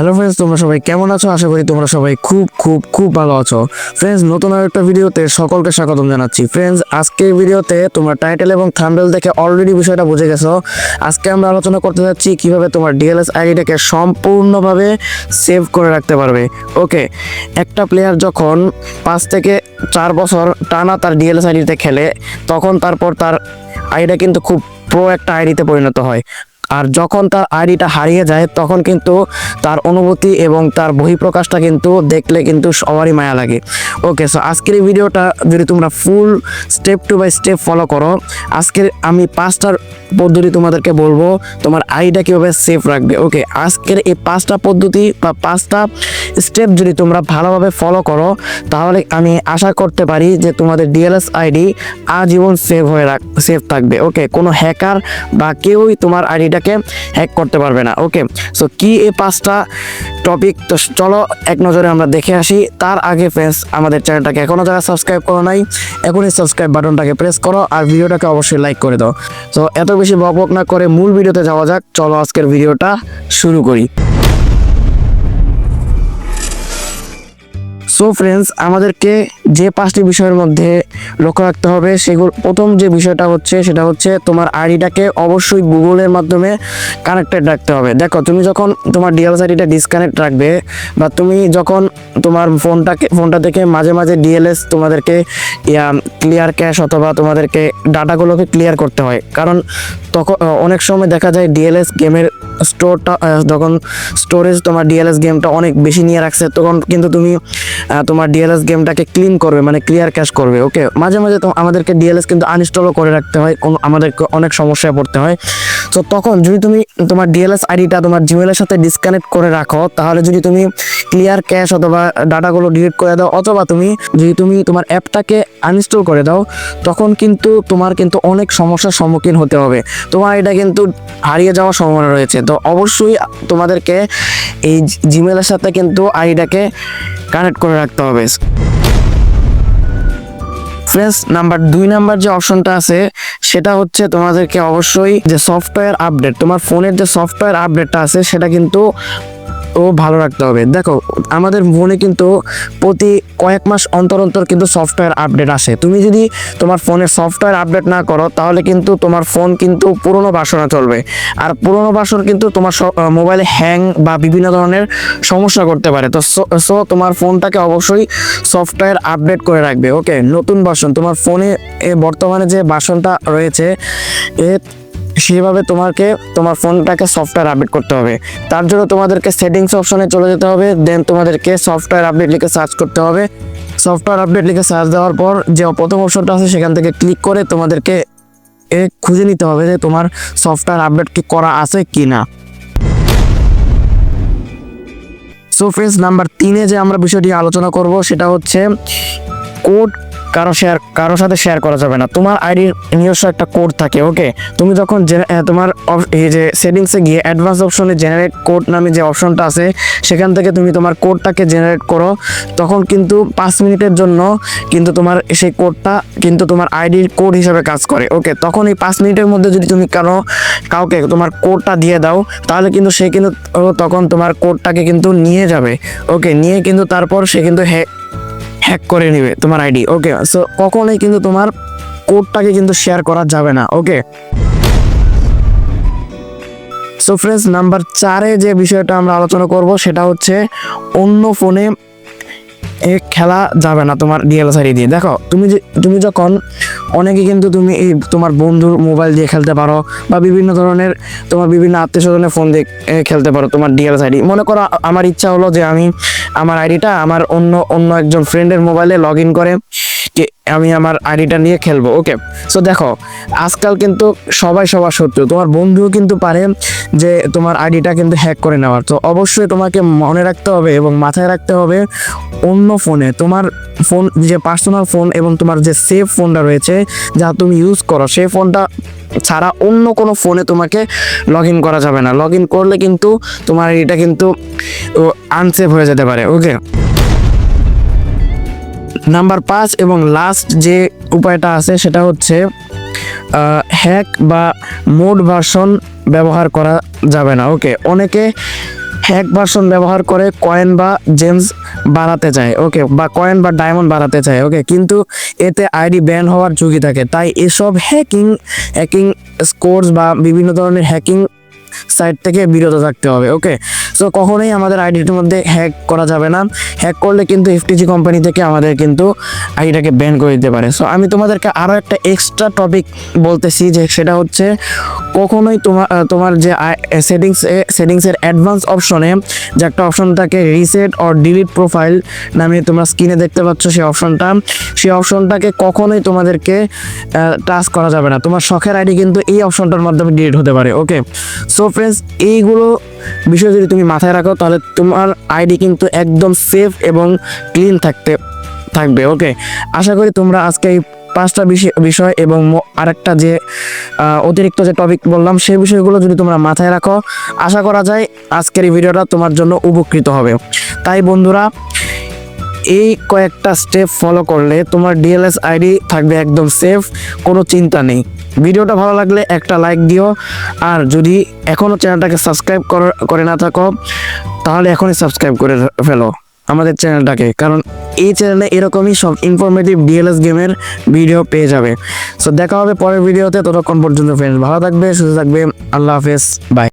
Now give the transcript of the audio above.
Hello friends তোমরা সবাই কেমন আছো? আশা করি তোমরা সবাই খুব খুব খুব ভালো আছো। ফ্রেন্ডস নতুন আর একটা ভিডিওতে সকলকে স্বাগতম জানাচ্ছি। ফ্রেন্ডস আজকের ভিডিওতে তোমরা টাইটেল এবং থাম্বেল দেখে অলরেডি বিষয়টা বুঝে গেছো। আজকে আমরা আলোচনা করতে যাচ্ছি কীভাবে তোমার ডিএলএস আইডিটাকে সম্পূর্ণভাবে সেভ করে রাখতে পারবে। ওকে একটা প্লেয়ার যখন পাঁচ থেকে চার বছর টানা তার ডিএলএস আইডিতে খেলে, তখন তারপর তার আইডিটা কিন্তু খুব প্রো একটা আইডিতে পরিণত হয়। আর যখন তার আইডিটা হারিয়ে যায়, তখন কিন্তু তার অনুভূতি এবং তার বহিঃপ্রকাশটা কিন্তু দেখলে কিন্তু সবারই মায়া লাগে। ওকে সো আজকের এই ভিডিওটা যদি তোমরা full step to by step follow করো, আজকের আমি পাঁচটার পদ্ধতি তোমাদেরকে বলব, তোমার আইডিটা কীভাবে সেফ রাখবে। ওকে আজকের এই পাঁচটা পদ্ধতি বা পাঁচটা স্টেপ যদি তোমরা ভালোভাবে ফলো করো, তাহলে আমি আশা করতে পারি যে তোমাদের ডিএলএস আইডি আজীবন সেভ হয়ে রাখ সেভ থাকবে ওকে কোনো হ্যাকার বা কেউই তোমার আইডিটাকে হ্যাক করতে পারবে না ওকে সো কি এই পাঁচটা টপিক তো চলো, এক নজরে আমরা দেখে আসি। তার আগে ফ্রেন্ডস আমাদের চ্যানেলটাকে এখনও যারা সাবস্ক্রাইব করো নাই, এখনই সাবস্ক্রাইব বাটনটাকে প্রেস করো আর ভিডিওটাকে অবশ্যই লাইক করে দাও। তো এত বেশি বক না করে মূল ভিডিওতে যাওয়া যাক, চলো আজকের ভিডিওটা শুরু করি। সো ফ্রেন্ডস আমাদেরকে যে পাঁচটি বিষয়ের মধ্যে লক্ষ্য রাখতে হবে, সেগুলো প্রথম যে বিষয়টা হচ্ছে, সেটা হচ্ছে তোমার আইডিটাকে অবশ্যই গুগলের মাধ্যমে কানেক্টেড রাখতে হবে। দেখো, তুমি যখন তোমার ডিএলএস আইডিটা ডিসকানেক্ট রাখবে, বা তুমি যখন তোমার ফোনটাকে, ফোনটা থেকে মাঝে মাঝে ডিএলএস তোমাদেরকে ক্লিয়ার ক্যাশ অথবা তোমাদেরকে ডাটাগুলোকে ক্লিয়ার করতে হয়। কারণ তখন অনেক সময় দেখা যায় ডিএলএস গেমের স্টোরটা যখন স্টোরেজ তোমার ডিএলএস গেমটা অনেক বেশি নিয়ে রাখছে, তখন কিন্তু তুমি তোমার ডিএলএস গেমটাকে ক্লিন করবে মানে ক্লিয়ার ক্যাশ করবে ওকে মাঝে মাঝে তো আমাদেরকে ডিএলএস কিন্তু আনইনস্টলও করে রাখতে হয়, কোনো- আমাদেরকে অনেক সমস্যায় পড়তে হয়। তো তখন যদি তুমি তোমার ডিএলএস আইডিটা তোমার জিমেলের সাথে ডিসকানেক্ট করে রাখো, তাহলে যদি তুমি ক্লিয়ার ক্যাশ অথবা ডাটাগুলো ডিলিট করে দাও, অথবা তুমি যদি তুমি তোমার অ্যাপটাকে আনইনস্টল করে দাও, তখন কিন্তু তোমার কিন্তু অনেক সমস্যার সম্মুখীন হতে হবে। তোমার এটা কিন্তু হারিয়ে যাওয়ার সম্ভাবনা রয়েছে। তো অবশ্যই তোমাদেরকে এই জিমেলের সাথে কিন্তু আইডিটাকে কানেক্ট করে রাখতে হবে। ফ্রেন্ডস নাম্বার দুই নাম্বার যে অপশনটা আছে, সেটা হচ্ছে তোমাদেরকে অবশ্যই যে সফটওয়্যার আপডেট তোমার ফোনের যে সফটওয়্যার আপডেটটা আছে, সেটা কিন্তু ও ভালো রাখতে হবে। দেখো, আমাদের ফোনে কিন্তু প্রতি কয়েক মাস অন্তর অন্তর কিন্তু সফটওয়্যার আপডেট আসে। তুমি যদি তোমার ফোনের সফটওয়্যার আপডেট না করো, তাহলে কিন্তু তোমার ফোন কিন্তু পুরনো বাসনা চলবে। আর পুরনো বাসন কিন্তু তোমার মোবাইলে হ্যাং বা বিভিন্ন ধরনের সমস্যা করতে পারে। তো সো তোমার ফোনটাকে অবশ্যই সফটওয়্যার আপডেট করে রাখবে ওকে নতুন বাসন, তোমার ফোনে বর্তমানে যে বাসনটা রয়েছে, এ সেভাবে তোমাকে, তোমার ফোনটাকে সফটওয়্যার আপডেট করতে হবে। তার জন্য তোমাদেরকে সেটিংস অপশনে চলে যেতে হবে দেন তোমাদেরকে সফটওয়্যার আপডেট লিখে সার্চ করতে হবে। সফটওয়্যার আপডেট লিখে সার্চ দেওয়ার পর যে প্রথম অপশনটা আছে, সেখান থেকে ক্লিক করে তোমাদেরকে এ খুঁজে নিতে হবে যে তোমার সফটওয়্যার আপডেট কি করা আছে কি না সো ফ্রেন্ডস নাম্বার তিনে যে আমরা বিষয়টি আলোচনা করব, সেটা হচ্ছে কোড কারও শেয়ার কারোর সাথে শেয়ার করা যাবে না। তোমার আইডির নিজস্ব একটা কোড থাকে ওকে তুমি যখন তোমার এই যে সেটিংসে গিয়ে অ্যাডভান্স অপশনে জেনারেট কোড নামে যে অপশনটা আছে, সেখান থেকে তুমি তোমার কোডটাকে জেনারেট করো। তখন কিন্তু পাঁচ মিনিটের জন্য কিন্তু তোমার সেই কোডটা কিন্তু তোমার আইডির কোড হিসাবে কাজ করে ওকে তখন এই পাঁচ মিনিটের মধ্যে যদি তুমি কারও, কাউকে তোমার কোডটা দিয়ে দাও, তাহলে কিন্তু সে কিন্তু, তখন তোমার কোডটাকে কিন্তু নিয়ে যাবে ওকে নিয়ে কিন্তু তারপর সে কিন্তু হ্যাক করে নেবে তোমার আইডি ওকে সো কখনোই কিন্তু তোমার কোডটাকে কিন্তু শেয়ার করা যাবে না ওকে সো ফ্রেন্ডস নাম্বার চারে যে বিষয়টা আমরা আলোচনা করব সেটা হচ্ছে অন্য ফোনে এ খেলা যাবে না তোমার ডিএলএসআরি দিয়ে। দেখো, তুমি যে তুমি যখন অনেকে কিন্তু তুমি এই তোমার বন্ধুর মোবাইল দিয়ে খেলতে পারো বা বিভিন্ন ধরনের তোমার বিভিন্ন আত্মীয় স্বজনের ফোন দিয়ে খেলতে পারো তোমার ডিএল আইডি। মনে করো, আমার ইচ্ছা হলো যে আমি আমার আইডিটা আমার অন্য অন্য একজন ফ্রেন্ডের মোবাইলে লগ ইন করে কি আমি আমার আইডিটা নিয়ে খেলব ওকে সো দেখো, আজকাল কিন্তু সবাই সবার শত্রু। তোমার বন্ধুও কিন্তু পারে যে তোমার আইডিটা কিন্তু হ্যাক করে নেওয়ার। তো অবশ্যই তোমাকে মনে রাখতে হবে এবং মাথায় রাখতে হবে অন্য ফোনে তোমার ফোন যে পার্সোনাল ফোন এবং তোমার যে সেফ ফোনটা রয়েছে, যা তুমি ইউজ করো, সেই ফোনটা ছাড়া অন্য কোনো ফোনে তোমাকে লগ ইন করা যাবে না। লগ ইন করলে কিন্তু তোমার এটা কিন্তু আনসেফ হয়ে যেতে পারে ওকে নাম্বার পাঁচ এবং লাস্ট যে উপায়টা আছে সেটা হচ্ছে হ্যাক বা মোড ভার্সন ব্যবহার করা যাবে না। ওকে অনেকে হ্যাক ভার্সন ব্যবহার করে কয়েন বা জেমস বাড়াতে চায়। ওকে বা কয়েন বা ডায়মন্ড বাড়াতে চায়। ওকে কিন্তু এতে আইডি ব্যান হওয়ার ঝুঁকি থাকে। তাই এসব হ্যাকিং হ্যাকিং স্কোর্স বা বিভিন্ন ধরনের হ্যাকিং সাইট থেকে বিরত থাকতে হবে। ওকে সো কখনোই আমাদের আইডির মধ্যে হ্যাক করা যাবে না। হ্যাক করলে কিন্তু এফটিজি কোম্পানি থেকে আমাদের কিন্তু আইডিটাকে ব্যান করে দিতে পারে। সো আমি তোমাদেরকে আরও একটা এক্সট্রা টপিক বলতেছি যে সেটা হচ্ছে কখনোই তোমার তোমার যে সেটিংস সেটিংসের অ্যাডভান্স অপশনে যে একটা অপশন থাকে রিসেট অর ডিলিট প্রোফাইল নামে তোমরা স্ক্রিনে দেখতে পাচ্ছ সেই অপশনটা সেই অপশনটাকে কখনোই তোমাদেরকে টাচ করা যাবে না। তোমার শখের আইডি কিন্তু এই অপশনটার মাধ্যমে ডিলিট হতে পারে ওকে সো ফ্রেন্ডস এইগুলো বিষয় যদি তুমি মাথায় রাখো, তাহলে তোমার আইডি কিন্তু একদম সেফ এবং ক্লিন থাকতে, থাকবে ওকে আশা করি তোমরা আজকে এই পাঁচটা বিষয় এবং আরেকটা যে অতিরিক্ত যে টপিক বললাম, সেই বিষয়গুলো যদি তোমরা মাথায় রাখো, আশা করা যায় আজকের এই ভিডিওটা তোমার জন্য উপকৃত হবে। তাই বন্ধুরা, এই কয়েকটা স্টেপ ফলো করলে তোমার ডিএলএস আইডি থাকবে একদম সেফ কোনো চিন্তা নেই। ভিডিওটা ভালো লাগলে একটা লাইক দিও। আর যদি এখনও চ্যানেলটাকে সাবস্ক্রাইব করে না থাকো, তাহলে এখনই সাবস্ক্রাইব করে ফেলো আমাদের চ্যানেলটাকে। কারণ এই চ্যানেলে এরকমই সব ইনফরমেটিভ ডিএলএস গেমের ভিডিও পেয়ে যাবে। সো দেখা হবে পরের ভিডিওতে ততক্ষণ পর্যন্ত ফ্রেন্ডস ভালো থাকবে, সুস্থ থাকবে। আল্লাহ হাফেজ। বাই